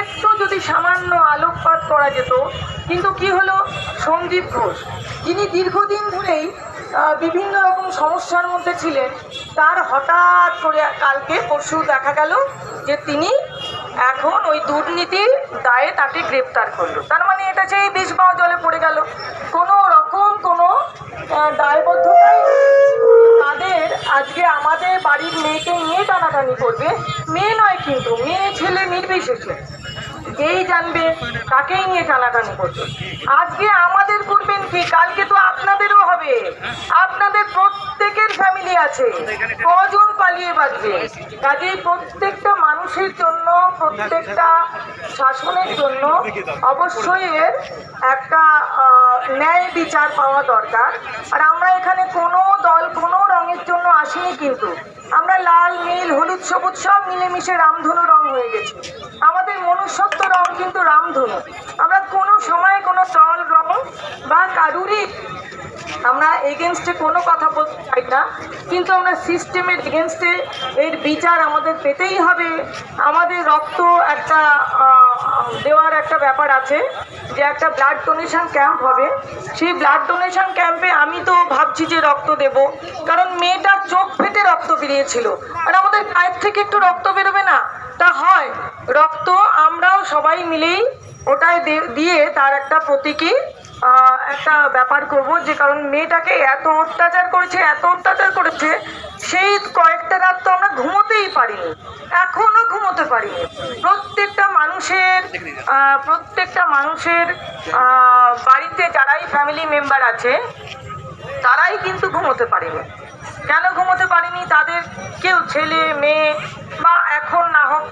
একটু যদি সামান্য আলোকপাত করা যেত, কিন্তু কি হলো? সন্দীপ ঘোষ, যিনি দীর্ঘদিন ধরেই বিভিন্ন রকম সমস্যার মধ্যে ছিলেন, তার হঠাৎ করে কালকে পরশু দেখা গেল যে তিনি এখন ওই দুর্নীতির দায়ে তাকে গ্রেপ্তার করল। তার মানে এটা সেই বিষ পাওয়া জলে পড়ে গেল। কোনো রকম আজকে বাড়ির মেয়েকে নিয়ে টানাটানি করবে। মেয়ে নয় কিন্তু, মেয়ে, ছেলে নির্বিশেষে যেই জানবে, তাকেই নিয়ে টানাটানি করবে। আজকে আমাদের করবেন কি? কালকে তো আপনাদেরও হবে। আপনাদের প্রত্যেকের ফ্যামিলি আছে। কজন পালিয়ে বাঁচবে? কাজেই প্রত্যেকটা মানুষের জন্য, প্রত্যেকটা শাসনের জন্য অবশ্যই এর একটা ন্যায় বিচার পাওয়া দরকার। আর আমরা এখানে কোনো দল, কোনো রঙের জন্য আসিনি কিন্তু। আমরা লাল, নীল, হলুদ, সবুজ, সব মিলেমিশে রামধনু রং হয়ে গেছি। আমাদের মনুষ্যত্ব রং কিন্তু রামধনু। আমরা কোনো সময় কোনো দল রং বা কারুরই আমরা এগেনস্টে কোনো কথা বলতে চাই না। কিন্তু আমরা সিস্টেমের এগেনস্টে এর বিচার আমাদের পেতেই হবে। আমাদের রক্ত একটা দেওয়ার একটা ব্যাপার আছে যে একটা ব্লাড ডোনেশন ক্যাম্প হবে। সেই ব্লাড ডোনেশন ক্যাম্পে আমি তো ভাবছি যে রক্ত দেব। কারণ মেয়েটার চোখ ফেটে রক্ত বেরিয়েছিল। আর আমাদের পায়ের থেকে একটু রক্ত বেরোবে না? তা হয়। রক্ত আমরাও সবাই মিলেই ওটাই দিয়ে তার একটা প্রতীকী একটা ব্যাপার করব যে কারণ মেয়েটাকে এত অত্যাচার করেছে, এত অত্যাচার করেছে সেই কয়েকটা রাত তো আমরা ঘুমোতেই পারিনি। এখনও ঘুমোতে পারিনি। প্রত্যেকটা মানুষের প্রত্যেকটা মানুষের বাড়িতে যারাই ফ্যামিলি মেম্বার আছে, তারাই কিন্তু ঘুমোতে পারেনি। কেন ঘুমোতে পারেনি? তাদের কেউ ছেলে, মেয়ে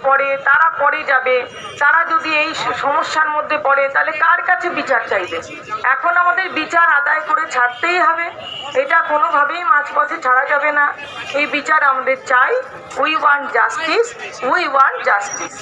পরে তারা পরে যাবে। তারা যদি এই সমস্যার মধ্যে পড়ে, তাহলে কার কাছে বিচার চাইবে? এখন আমাদের বিচার আদায় করে ছাড়তেই হবে। এটা কোনোভাবেই মাঝপথে ছাড়া যাবে না। এই বিচার আমাদের চাই। We want justice we want justice